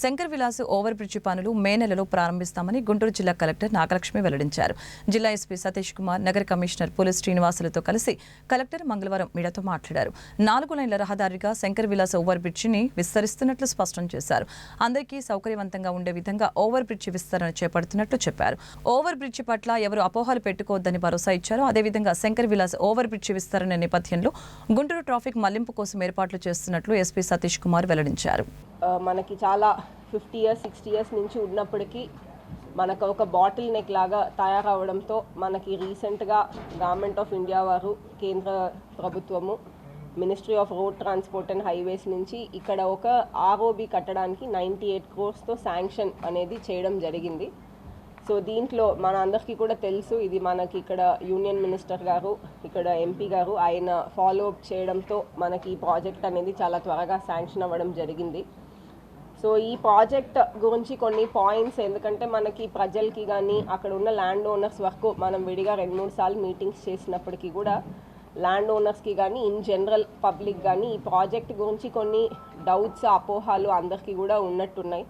Shankar Vilas over bridge పనులు మే నెలలో ప్రారంభిస్తామని గుంటూరు జిల్లా కలెక్టర్ నాగలక్ష్మి వెల్లడించారు. జిల్లా ఎస్పీ సతీష్ కుమార్ నగర కమిషనర్ పోలీస్ శ్రీనివాసులతో కలిసి కలెక్టర్ మంగళవారం మీడియాతో మాట్లాడారు. నాలుగు లైన్ల రహదారిగా శంకర్ విలాస్ ఓవర్ బ్రిడ్జిని విస్తరిస్తున్నట్లు స్పష్టం చేశారు. అందరికీ సౌకర్యవంతంగా ఉండే విధంగా ఓవర్ బ్రిడ్జి విస్తరణ చేపడుతున్నట్లు చెప్పారు. ఓవర్ బ్రిడ్జి పట్ల ఎవరు అపోహలు పెట్టుకోవద్దని భరోసా ఇచ్చారు. అదేవిధంగా శంకర్ విలాస్ ఓవర్ బ్రిడ్జి విస్తరణ నేపథ్యంలో గుంటూరు ట్రాఫిక్ మళ్ళింపు కోసం ఏర్పాట్లు చేస్తున్నట్లు ఎస్పీ సతీష్ కుమార్ వెల్లడించారు. మనకి చాలా ఫిఫ్టీ ఇయర్స్ సిక్స్టీ ఇయర్స్ నుంచి ఉన్నప్పటికీ మనకు ఒక బాటిల్ నెక్ లాగా తయారవడంతో మనకి రీసెంట్గా గవర్నమెంట్ ఆఫ్ ఇండియా వారు కేంద్ర ప్రభుత్వము ministry of road transport and highways నుంచి ఇక్కడ ఒక ఆర్ఓబి కట్టడానికి నైంటీ ఎయిట్ క్రోర్స్తో శాంక్షన్ అనేది చేయడం జరిగింది. సో దీంట్లో మన అందరికీ కూడా తెలుసు ఇది మనకి ఇక్కడ యూనియన్ మినిస్టర్ గారు ఇక్కడ ఎంపీ గారు ఆయన ఫాలో అప్ చేయడంతో మనకి ఈ ప్రాజెక్ట్ అనేది చాలా త్వరగా శాంక్షన్ అవ్వడం జరిగింది. సో ఈ ప్రాజెక్ట్ గురించి కొన్ని పాయింట్స్ ఎందుకంటే మనకి ప్రజలకి కానీ అక్కడ ఉన్న ల్యాండ్ ఓనర్స్ వరకు మనం విడిగా రెండు మూడు సార్లు మీటింగ్స్ చేసినప్పటికీ కూడా ల్యాండ్ ఓనర్స్కి కానీ ఇన్ జనరల్ పబ్లిక్ కానీ ఈ ప్రాజెక్ట్ గురించి కొన్ని డౌట్స్ అపోహాలు అందరికీ కూడా ఉన్నట్టున్నాయి.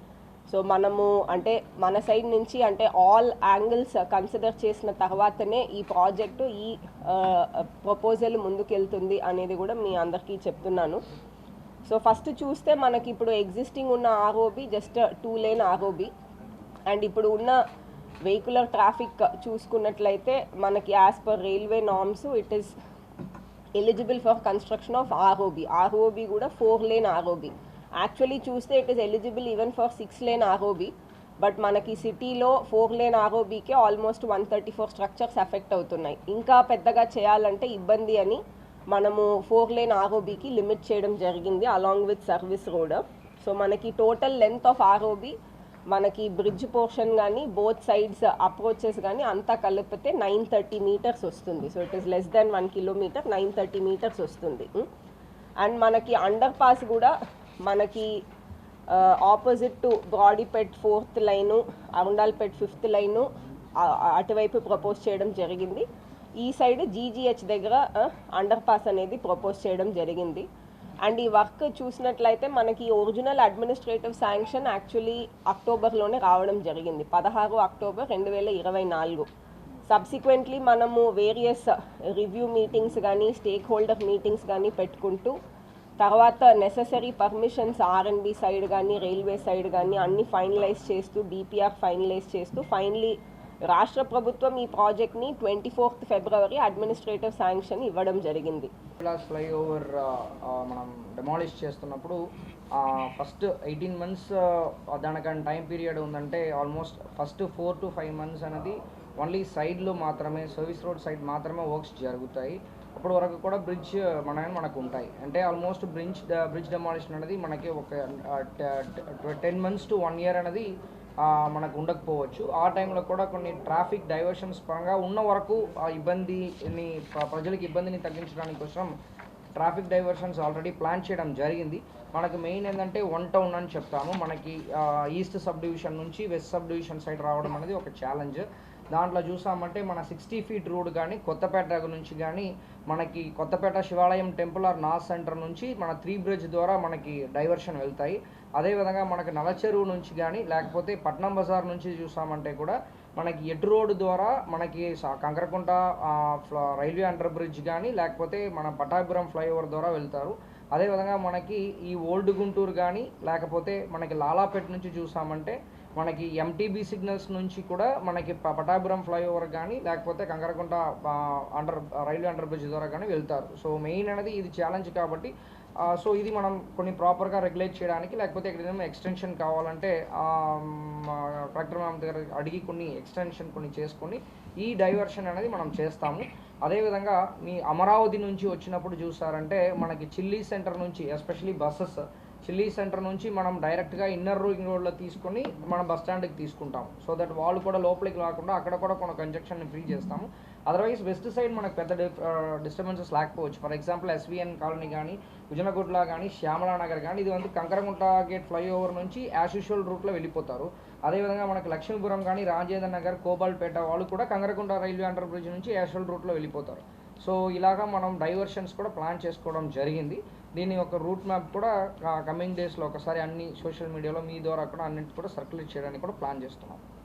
సో మనము అంటే మన సైడ్ నుంచి అంటే ఆల్ యాంగిల్స్ కన్సిడర్ చేసిన తర్వాతనే ఈ ప్రాజెక్టు ఈ ప్రపోజల్ ముందుకెళ్తుంది అనేది కూడా మీ అందరికీ చెప్తున్నాను. సో ఫస్ట్ చూస్తే మనకి ఇప్పుడు ఎగ్జిస్టింగ్ ఉన్న ROB just two lane ROB and ఇప్పుడు ఉన్న వెహికులర్ ట్రాఫిక్ చూసుకున్నట్లయితే మనకి as per railway norms it is eligible for construction of ROB ROB కూడా ఫోర్ లేన్ ఆర్ఓబి యాక్చువల్లీ చూస్తే it is eligible even for six lane ROB but మనకి సిటీలో four lane ఆర్ఓబికే almost one thirty four structures effect అవుతున్నాయి. ఇంకా పెద్దగా చేయాలంటే ఇబ్బంది అని మనము ఫోర్ లేన్ ఆర్ఓబికి లిమిట్ చేయడం జరిగింది along with service road so మనకి టోటల్ లెంత్ ఆఫ్ ఆర్ఓబి మనకి బ్రిడ్జ్ పోర్షన్ కానీ బోత్ సైడ్స్ అప్రోచెస్ కానీ అంతా కలిపితే నైన్ థర్టీ మీటర్స్ వస్తుంది. So it is less than one kilometre nine thirty metres వస్తుంది. అండ్ మనకి అండర్ పాస్ కూడా మనకి opposite to Brodipet fourth line Arundalpet fifth line అటువైపు ప్రపోజ్ చేయడం జరిగింది. ఈ సైడ్ జీజీహెచ్ దగ్గర అండర్ పాస్ అనేది ప్రపోజ్ చేయడం జరిగింది. అండ్ ఈ వర్క్ చూసినట్లయితే మనకి ఒరిజినల్ అడ్మినిస్ట్రేటివ్ శాంక్షన్ యాక్చువల్లీ అక్టోబర్లోనే రావడం జరిగింది. పదహారు అక్టోబర్ రెండు వేల ఇరవై నాలుగు. సబ్సిక్వెంట్లీ మనము వేరియస్ రివ్యూ మీటింగ్స్ కానీ స్టేక్ హోల్డర్ మీటింగ్స్ కానీ పెట్టుకుంటూ తర్వాత necessary permissions R and B side కానీ రైల్వే సైడ్ కానీ అన్ని ఫైనలైజ్ చేస్తూ డిపిఆర్ ఫైనలైజ్ చేస్తూ ఫైనలీ రాష్ట్ర ప్రభుత్వం ఈ ప్రాజెక్ట్ని ట్వంటీ ఫోర్త్ ఫిబ్రవరి అడ్మినిస్ట్రేటివ్ శాంక్షన్ ఇవ్వడం జరిగింది. ఫ్లైఓవర్ మనం డెమాలిష్ చేస్తున్నప్పుడు ఫస్ట్ ఎయిటీన్ మంత్స్ దానికన్నా టైం పీరియడ్ ఉందంటే almost first four to five months అనేది ఓన్లీ సైడ్లో మాత్రమే సర్వీస్ రోడ్ సైడ్ మాత్రమే వర్క్స్ జరుగుతాయి. అప్పటి వరకు కూడా బ్రిడ్జ్ మన మనకు ఉంటాయి. అంటే ఆల్మోస్ట్ బ్రిడ్జ్ బ్రిడ్జ్ డెమాలిషన్ అనేది మనకి ఒక ten months to one year అనేది మనకు ఉండకపోవచ్చు. ఆ టైంలో కూడా కొన్ని ట్రాఫిక్ డైవర్షన్స్ పరంగా ఉన్న వరకు ఆ ఇబ్బందిని ప్రజలకు ఇబ్బందిని తగ్గించడానికి కోసం ట్రాఫిక్ డైవర్షన్స్ ఆల్రెడీ ప్లాన్ చేయడం జరిగింది. మనకు మెయిన్ ఏంటంటే వన్ టౌన్ అని చెప్తాము మనకి ఈస్ట్ సబ్ డివిజన్ నుంచి వెస్ట్ సబ్ డివిజన్ సైడ్ రావడం అనేది ఒక ఛాలెంజ్. దాంట్లో చూసామంటే మన సిక్స్టీ ఫీట్ రోడ్ కానీ కొత్తపేట నుంచి కానీ మనకి కొత్తపేట శివాలయం టెంపుల్ ఆర్ నార్త్ సెంటర్ నుంచి మన త్రీ బ్రిడ్జ్ ద్వారా మనకి డైవర్షన్ వెళ్తాయి. అదేవిధంగా మనకి నలచెరువు నుంచి కానీ లేకపోతే పట్నం బజార్ నుంచి చూసామంటే కూడా మనకి ఎటు రోడ్డు ద్వారా మనకి కంకరకుంట ఫ్ల- రైల్వే అండర్ బ్రిడ్జ్ కానీ లేకపోతే మన పటాపురం ఫ్లైఓవర్ ద్వారా వెళ్తారు. అదేవిధంగా మనకి ఈ ఓల్డ్ గుంటూరు కానీ లేకపోతే మనకి లాలాపేట నుంచి చూసామంటే మనకి ఎంటీబీ సిగ్నల్స్ నుంచి కూడా మనకి పటాపురం ఫ్లైఓవర్ కానీ లేకపోతే Kankarakunta under railway under bridge ద్వారా కానీ వెళ్తారు. సో మెయిన్ అనేది ఇది ఛాలెంజ్ కాబట్టి సో ఇది మనం కొన్ని ప్రాపర్గా రెగ్యులేట్ చేయడానికి లేకపోతే ఇక్కడ ఏదైనా ఎక్స్టెన్షన్ కావాలంటే కలెక్టర్ మ్యామ్ దగ్గర అడిగి కొన్ని ఎక్స్టెన్షన్ కొన్ని చేసుకొని ఈ డైవర్షన్ అనేది మనం చేస్తాము. అదేవిధంగా మీ అమరావతి నుంచి వచ్చినప్పుడు చూసారంటే మనకి చిల్లీ సెంటర్ నుంచి ఎస్పెషలీ బస్సెస్ చిల్లీ సెంటర్ నుంచి మనం డైరెక్ట్గా ఇన్నర్ రింగ్ రోడ్లో తీసుకొని మనం బస్ స్టాండ్కి తీసుకుంటాం సో దట్ వాళ్ళు కూడా లోపలికి రాకుండా అక్కడ కూడా కొన్ని కంజక్షన్ని ఫ్రీ చేస్తాము. అదర్వైజ్ వెస్ట్ సైడ్ మనకు పెద్ద డిస్టర్బెన్సెస్ లేకపోవచ్చు. ఫర్ ఎగ్జాంపుల్ ఎస్విఎన్ కాలనీ కానీ కుజనగుట్ల కానీ శ్యామలా నగర్ కానీ ఇది వంతు కంకరగుంట గేట్ ఫ్లైఓవర్ నుంచి యాజ్ యూజువల్ రూట్లో వెళ్ళిపోతారు. అదేవిధంగా మనకు లక్ష్మీపురం కానీ రాజేంద్ర నగర్ కోబాల్పేట వాళ్ళు కూడా కంకరగుంట రైల్వే అండర్ బ్రిడ్జ్ నుంచి యాజ్ రూట్లో వెళ్ళిపోతారు. సో ఇలాగా మనం డైవర్షన్స్ కూడా ప్లాన్ చేసుకోవడం జరిగింది. దీని యొక్క రూట్ మ్యాప్ కూడా కమింగ్ డేస్లో ఒకసారి అన్ని సోషల్ మీడియాలో మీ ద్వారా కూడా అన్నింటి కూడా సర్క్యులేట్ చేయడానికి కూడా ప్లాన్ చేస్తున్నాం.